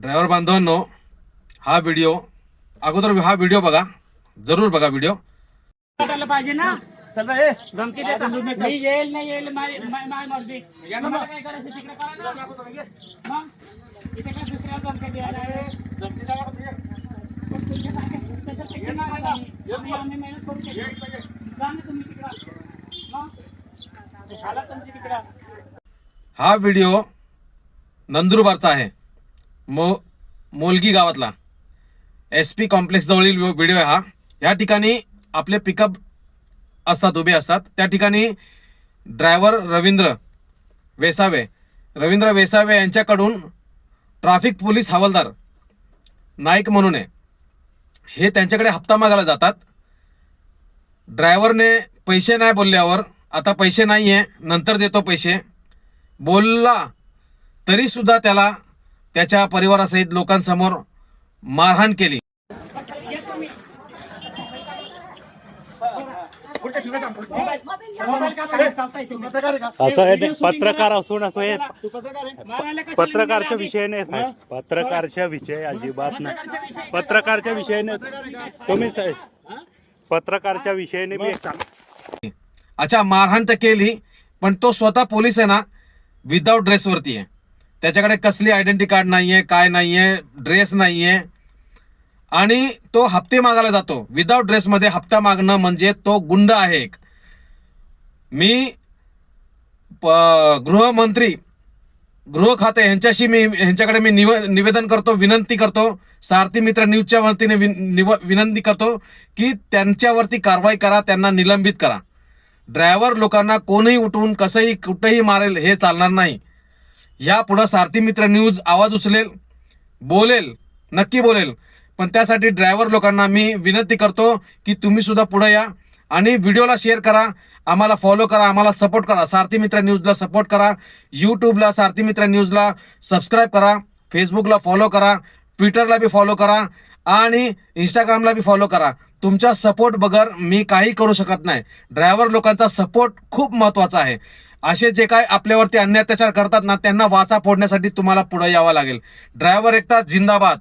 Driver बांधवांनो हा video अगोदर हा व्हिडिओ बघा. जरूर बघा व्हिडिओ. पाहिजे ना? धमकी मी येईल नाही येईल माय मर्जी. काय करायचं तिकडे करा दुसऱ्या द्यायला? आम्ही मेहनत करू तुम्ही तिकडं. हा व्हिडिओ नंदुरबारचा आहे. मो मोलगी गावातला. एस पी कॉम्प्लेक्सजवळील व्हिडिओ आहे हा. या ठिकाणी आपले पिकअप असतात उभे असतात. त्या ठिकाणी ड्रायव्हर रवींद्र वेसावे. रवींद्र वेसावे यांच्याकडून ट्राफिक पोलीस हवालदार नाईक म्हणून आहे हे त्यांच्याकडे हप्ता मागायला जातात. ड्रायव्हरने पैसे नाही बोलल्यावर आता पैसे नाही आहे नंतर देतो पैसे. बोलला तरीसुद्धा त्याला त्याच्या परिवारासहित लोकांसमोर मारहाण केली? असं ते पत्रकार असून असं हे पत्रकारच्या निघाले विषय नाही साहेब. पत्रकारच्या विषय अजिबात नाही पत्रकारच्या विषयी- पत्रकारच्या विषयाने तुम्ही साहेब पत्रकारच्या विषयाने मी अच्छा मारहाण तर केली पण तो स्वतः पोलीस आहे ना विदाऊट ड्रेसवरती आहे त्याच्याकडे कसली आयडेंटिटी कार्ड नाही आहे काय नाही आहे ड्रेस नाही आहे आणि तो हप्ते मागायला जातो. विदाऊट ड्रेसमध्ये हप्ता मागणं म्हणजे तो गुंड आहे एक. मी प- गृहमंत्री गृह खाते यांच्याशी मी यांच्याकडे मी निव निवेदन करतो विनंती करतो. सारथी मित्र न्यूजच्या वतीने विन- निव- विनंती करतो की त्यांच्यावरती कारवाई करा त्यांना निलंबित करा. ड्रायव्हर लोकांना कोणीही उठवून कसंही कुठेही मारेल हे चालणार नाही. या पुढं सारथी मित्र न्यूज आवाज उचलेल बोलेल नक्की बोलेल. पण त्यासाठी ड्रायव्हर लोकांना मी विनंती करतो की तुम्ही सुद्धा पुढे या आणि व्हिडिओला शेअर करा आम्हाला फॉलो करा आम्हाला सपोर्ट करा. सारथी मित्र न्यूजला सपोर्ट करा यूट्यूबला सारथी मित्र न्यूजला सबस्क्राईब करा फेसबुकला फॉलो करा ट्विटरला बी फॉलो करा आणि इंस्टाग्रामला बी फॉलो करा. तुमच्या सपोर्ट बगर मी काही करू शकत नाही. ड्रायव्हर लोकांचा सपोर्ट खूप महत्त्वाचा आहे. असे जे काय आपल्यावरती अन्य अत्याचार करतात ना त्यांना वाचा फोडण्यासाठी तुम्हाला पुढे यावं लागेल. ड्रायव्हर एकता जिंदाबाद.